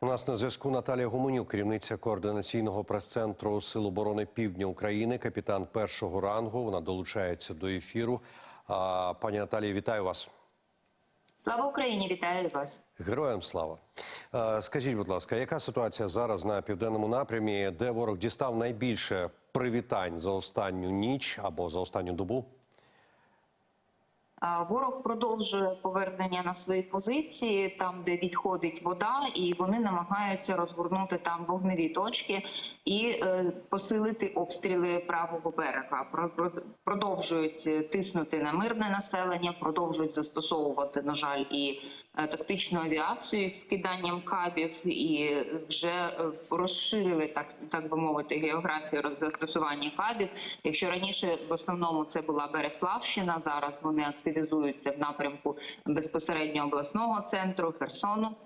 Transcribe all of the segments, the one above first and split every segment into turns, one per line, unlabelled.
У нас на зв'язку Наталія Гуменюк, керівниця координаційного прес-центру Сил оборони Півдня України, капітан першого рангу. Вона долучається до ефіру. А, Пані Наталії, вітаю вас.
Слава Україні, вітаю вас.
Героям слава. Скажіть, будь ласка, яка ситуація зараз на південному напрямі, де ворог дістав найбільше привітань за останню ніч або за останню добу?
Ворог продовжує повернення на свої позиції, там де відходить вода, і вони намагаються розгорнути там вогневі точки і е, посилити обстріли правого берега. Про- про- Продовжують тиснути на мирне населення, продовжують застосовувати, на жаль, і тактичну авіацію з скиданням кабів, і вже е, розширили так, так би мовити географію застосування кабів. Якщо раніше в основному це була Береславщина, зараз вони активізуються в напрямку безпосередньо обласного центру Херсону.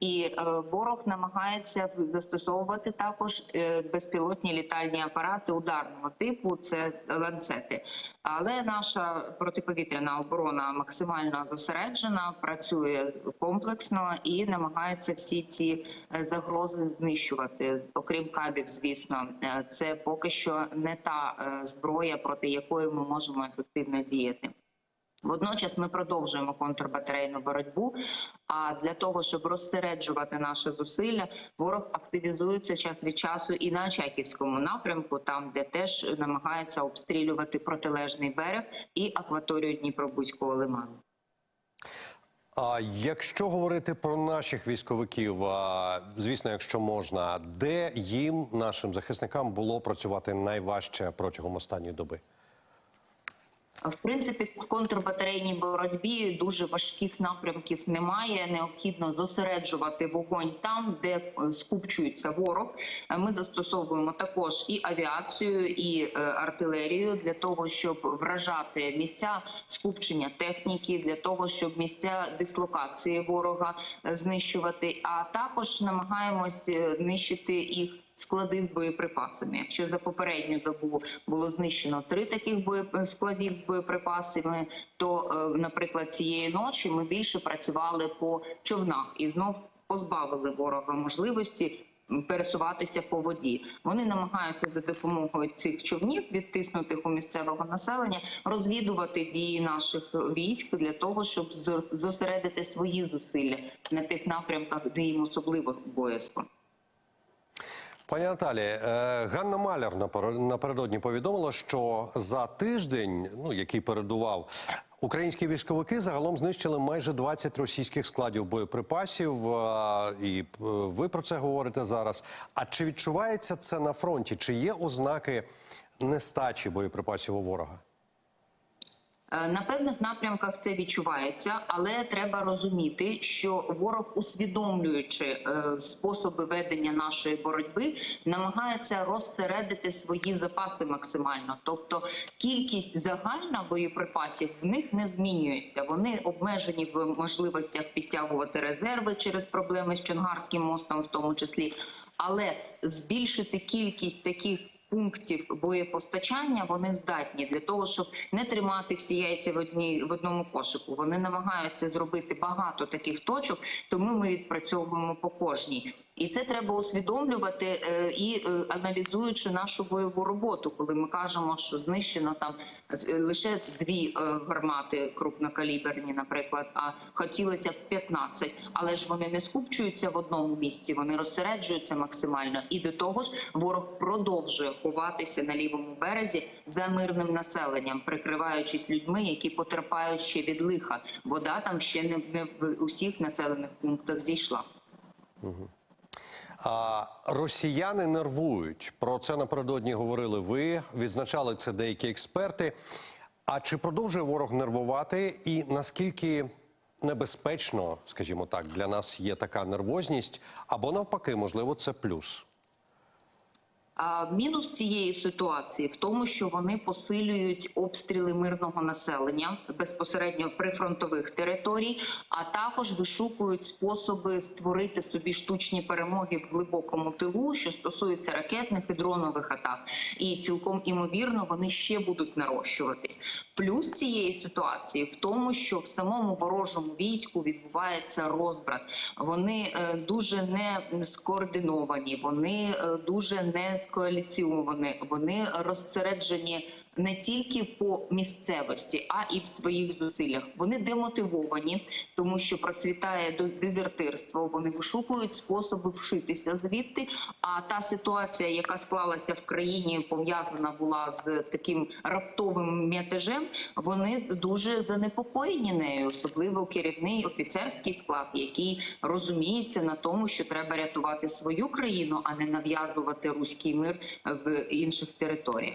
І е, ворог намагається застосовувати також е, безпілотні літальні апарати ударного типу, це ланцети. Але наша протиповітряна оборона максимально зосереджена, працює комплексно і намагається всі ці е, загрози знищувати. Окрім кабів, звісно, це поки що не та зброя, проти якої ми можемо ефективно діяти. Водночас ми продовжуємо контрбатарейну боротьбу. А для того, щоб розсереджувати наші зусилля, ворог активізується час від часу і на Очаківському напрямку, там де теж намагається обстрілювати протилежний берег і акваторію Дніпробузького лиману.
А якщо говорити про наших військовиків, звісно, якщо можна, де їм, нашим захисникам, було працювати найважче протягом останньої доби?
В принципі, в контрбатарейній боротьбі дуже важких напрямків немає. Необхідно зосереджувати вогонь там, де е, скупчується ворог. Е, Ми застосовуємо також і авіацію, і е, артилерію для того, щоб вражати місця скупчення техніки, для того, щоб місця дислокації ворога знищувати. А також намагаємось нищити їх склади з боєприпасами. Якщо за попередню добу було знищено три таких боєп- складів з боєприпасами, то, е, наприклад, цієї ночі ми більше працювали по човнах і знов позбавили ворога можливості. Пересуватися по воді вони намагаються за допомогою цих човнів, відтиснутих у місцевого населення, розвідувати дії наших військ для того, щоб зо- зосередити свої зусилля на тих напрямках, де їм особливо боязко.
Пані Наталі, е, Ганна Маляр напер- напередодні повідомила, що за тиждень, ну який передував, українські військовики загалом знищили майже 20 російських складів боєприпасів. е, І е, ви про це говорите зараз. А чи відчувається це на фронті? Чи є ознаки нестачі боєприпасів у ворога?
Е, На певних напрямках це відчувається, але треба розуміти, що ворог, усвідомлюючи е, способи ведення нашої боротьби, намагається розсередити свої запаси максимально. Тобто кількість загальна боєприпасів в них не змінюється. Вони обмежені в можливостях підтягувати резерви через проблеми з Чонгарським мостом, в тому числі, але збільшити кількість таких пунктів боєпостачання вони здатні для того, щоб не тримати всі яйця в одній в одному кошику. Вони намагаються зробити багато таких точок, тому ми відпрацьовуємо по кожній. І це треба усвідомлювати е, і е, аналізуючи нашу бойову роботу, коли ми кажемо, що знищено там е, лише дві гармати крупнокаліберні, наприклад, а хотілося б 15. Але ж вони не скупчуються в одному місці, вони розсереджуються максимально. І до того ж, ворог продовжує ховатися на лівому березі за мирним населенням, прикриваючись людьми, які потерпають ще від лиха. Вода там ще не, в усіх населених пунктах зійшла.
А росіяни нервують. Про це напередодні говорили ви. Відзначали це деякі експерти. А чи продовжує ворог нервувати? І наскільки небезпечно, скажімо так, для нас є така нервозність? Або навпаки, можливо, це плюс?
Мінус цієї ситуації в тому, що вони посилюють обстріли мирного населення безпосередньо прифронтових територій, а також вишукують способи створити собі штучні перемоги в глибокому тилу, що стосується ракетних і дронових атак. І цілком імовірно вони ще будуть нарощуватись. Плюс цієї ситуації в тому, що в самому ворожому війську відбувається розбрат. Вони е, дуже не скоординовані, вони е, дуже не скоаліційовані, вони розсереджені не тільки по місцевості, а і в своїх зусиллях. Вони демотивовані, тому що процвітає дезертирство. Вони вишукують способи вшитися звідти. А та ситуація, яка склалася в країні, пов'язана була з таким раптовим мятежем. Вони дуже занепокоєні нею, особливо керівний офіцерський склад, який розуміється на тому, що треба рятувати свою країну, а не нав'язувати руський мир в інших територіях.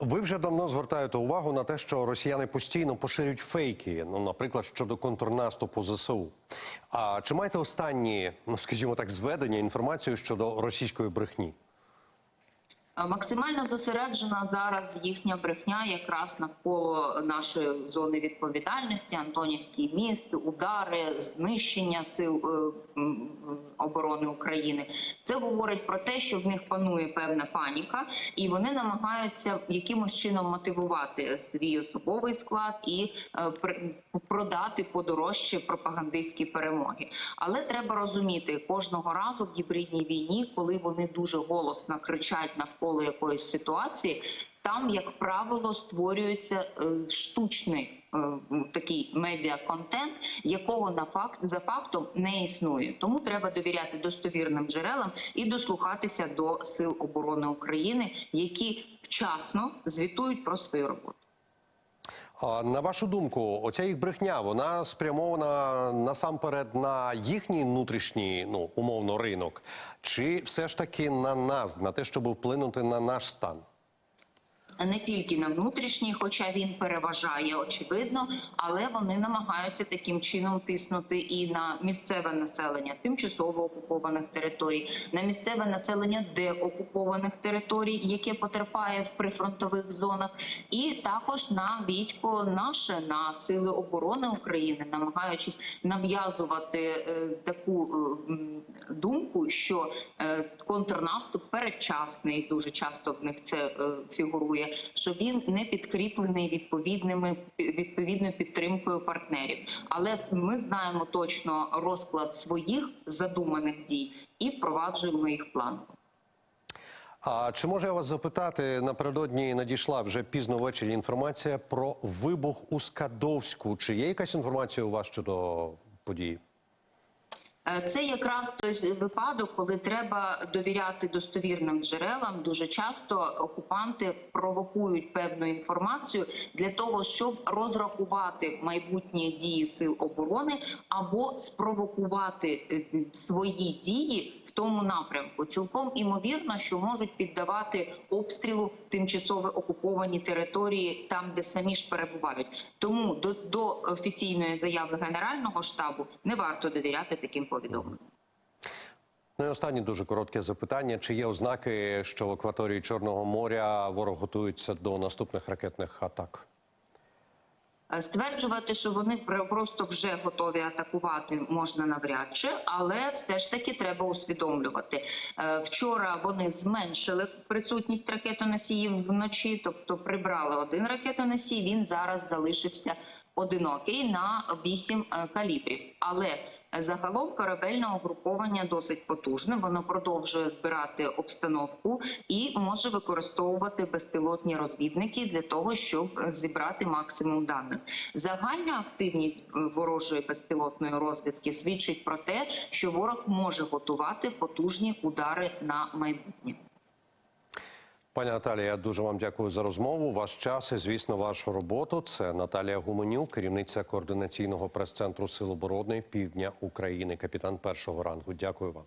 Ви вже давно звертаєте увагу на те, що росіяни постійно поширюють фейки, ну, наприклад, щодо контрнаступу ЗСУ. А чи маєте останні, ну скажімо так, зведення інформацію щодо російської брехні?
Е, Максимально зосереджена зараз їхня брехня якраз навколо нашої зони відповідальності, Антонівський міст, удари, знищення сил е, оборони України. Це говорить про те, що в них панує певна паніка, і вони намагаються якимось чином мотивувати свій особовий склад і е, продати подорожче пропагандистські перемоги. Але треба розуміти кожного разу в гібридній війні, коли вони дуже голосно кричать навколо якоїсь ситуації. Там, як правило, створюється е, штучний е, такий медіа-контент, якого на факт за фактом не існує. Тому треба довіряти достовірним джерелам і дослухатися до сил оборони України, які вчасно звітують про свою роботу.
На вашу думку, оця їх брехня вона спрямована насамперед на їхній внутрішній, ну умовно, ринок, чи все ж таки на нас, на те, щоб вплинути на наш стан?
Не тільки на внутрішній, хоча він переважає очевидно, але вони намагаються таким чином тиснути і на місцеве населення тимчасово окупованих територій, на місцеве населення деокупованих територій, яке потерпає в прифронтових зонах, і також на військо наше на сили оборони України, намагаючись нав'язувати е, таку е, думку, що е, контрнаступ передчасний, дуже часто в них це е, фігурує, що він не підкріплений відповідними відповідною підтримкою партнерів. Але ми знаємо точно розклад своїх задуманих дій і впроваджуємо їх план.
А чи можу я вас запитати? Напередодні надійшла вже пізно ввечері інформація про вибух у Скадовську. Чи є якась інформація у вас щодо події?
Е, Це якраз той випадок, коли треба довіряти достовірним джерелам. Дуже часто окупанти провокують певну інформацію для того, щоб розрахувати майбутні дії сил оборони або спровокувати е, свої дії в тому напрямку. Цілком імовірно, що можуть піддавати обстрілу тимчасово окуповані території там, де самі ж перебувають. Тому до, до офіційної заяви генерального штабу не варто довіряти таким повідомленням.
Ну і останнє дуже коротке запитання: чи є ознаки, що в акваторії Чорного моря ворог готується до наступних ракетних атак?
Стверджувати, що вони пр- просто вже готові атакувати, можна навряд чи, але все ж таки треба усвідомлювати. Е, Вчора вони зменшили присутність ракетоносіїв вночі, тобто прибрали один ракетоносій. Він зараз залишився одинокий на 8 калібрів. Але загалом корабельне угруповання досить потужне. Воно продовжує збирати обстановку і може використовувати безпілотні розвідники для того, щоб е, зібрати максимум даних. Загальна активність е, ворожої безпілотної розвідки свідчить про те, що ворог може готувати потужні удари на майбутнє.
Пані Наталія, я дуже вам дякую за розмову. Ваш час і, звісно, вашу роботу. Це Наталія Гуменюк, керівниця координаційного прес-центру Сил оборони Півдня України, капітан першого рангу. Дякую вам.